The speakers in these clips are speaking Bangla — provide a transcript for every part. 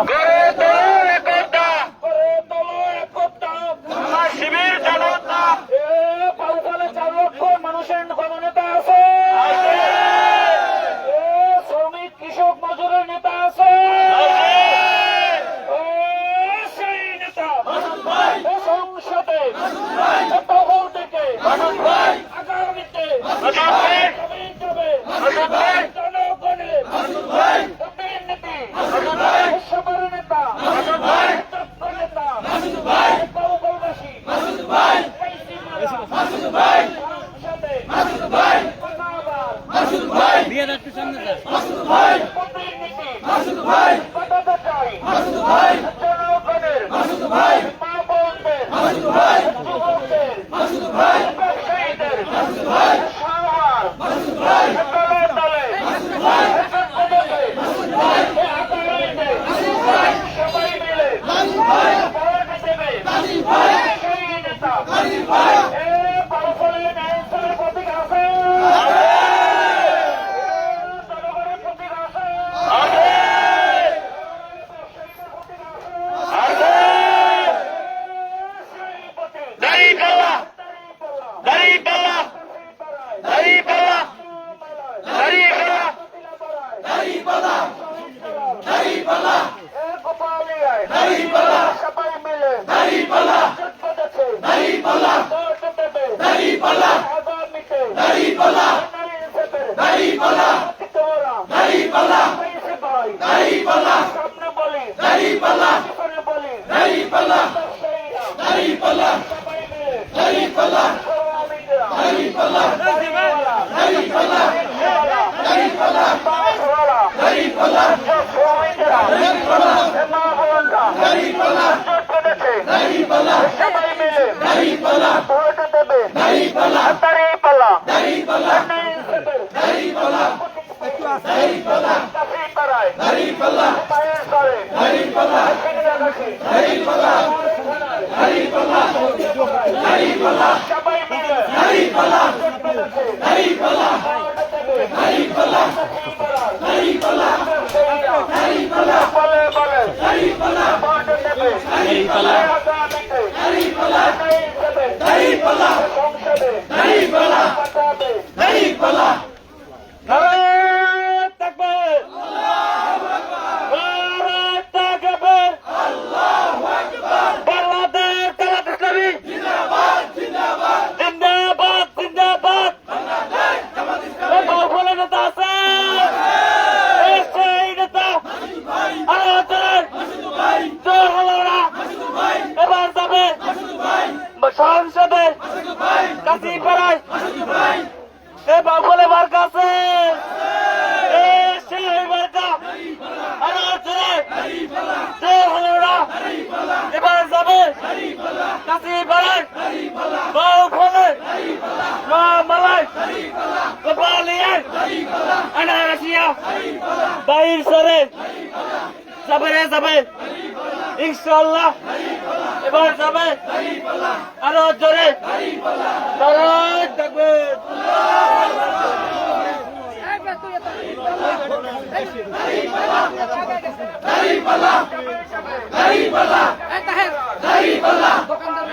Gareto! Dari Pala! বাইর সরে। যাবে যাবে। ইনশাল্লাহ এবার যাবে। আরও জোরে। থাকবে দোকানদার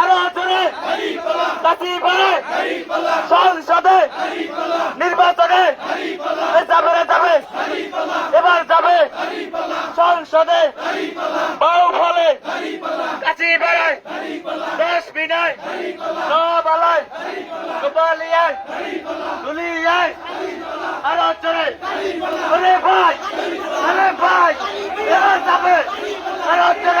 আরও আচরে সংসদে নির্বাচনে যাবে যাবে এবার যাবে সংসদে বাউ ফলে কাছি বেড়ায় দেশ বিনায় নবালায় গোপালিয়ায় দুলিয়ায় আরও আচরে আরে ভাই আরে ভাই এবার যাবে Hey,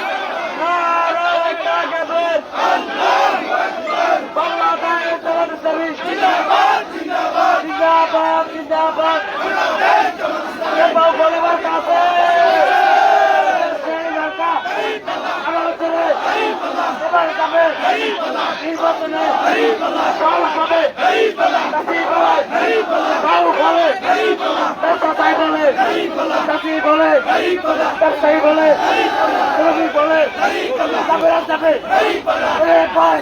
চাকরি বলে ব্যবসায়ী বলে শ্রমিক বলে তারপরে যাবে ভাই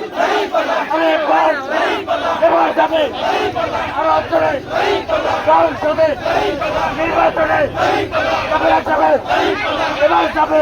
আরে ভাই নির্বাচনে। এবার যাবে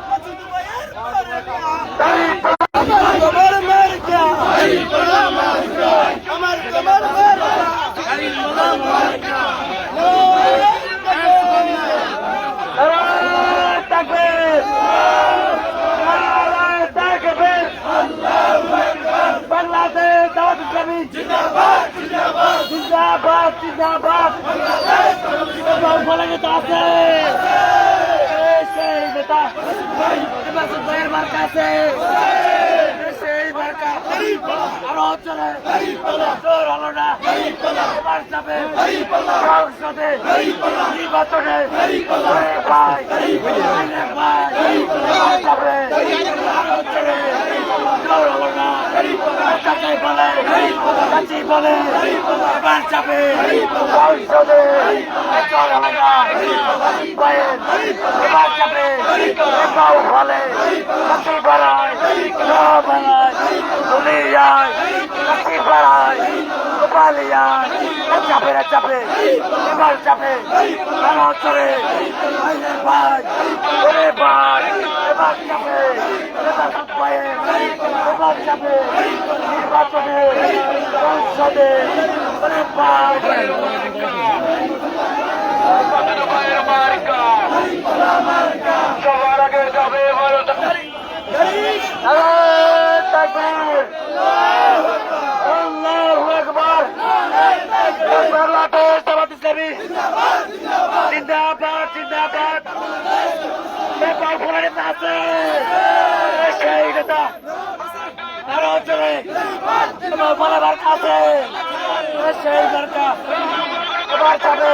বলে নেতা আছে সেই নেতা তো ভাইয়ের মার্কা আছে সেই মার্কা আরও চলে জোর হলো না এবার যাবে সংসদে নির্বাচনে ভাই ভাই যাবে আরও চলে চাপে রে চাপে এবার চাপে ভালো চলে ভাই ভাই এবার চাপে এবার এবার চাপে নির্বাচনে সংসদে সবার আগে যাবে নেপাল ফোনের আছে সেই নেতা আরও এবার বলাবার কাছে সেই মার্কা এবার যাবে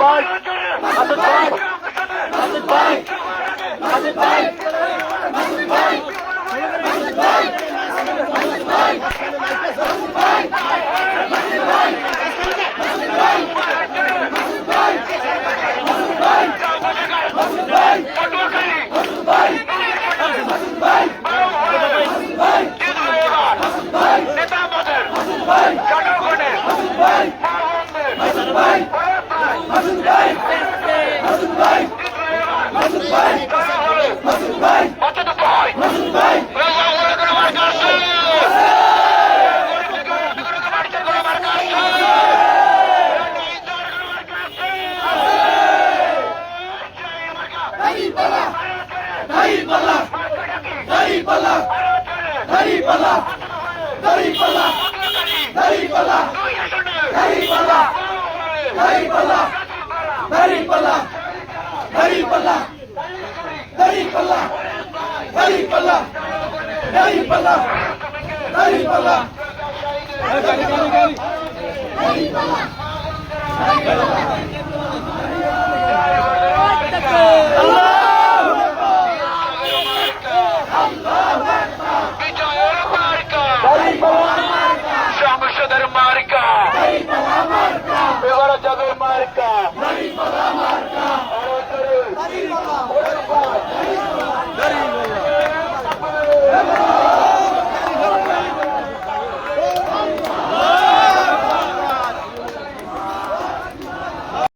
ভাই আসিফ ভাই আসিফ ভাই আসিফ ভাই মাসুদ ভাই মাসুদ ভাই মাসুদ ভাই মাসুদ ভাই মাসুদ ভাই মাসুদ ভাই Dari pala! Dari pala! Dari pala! Allah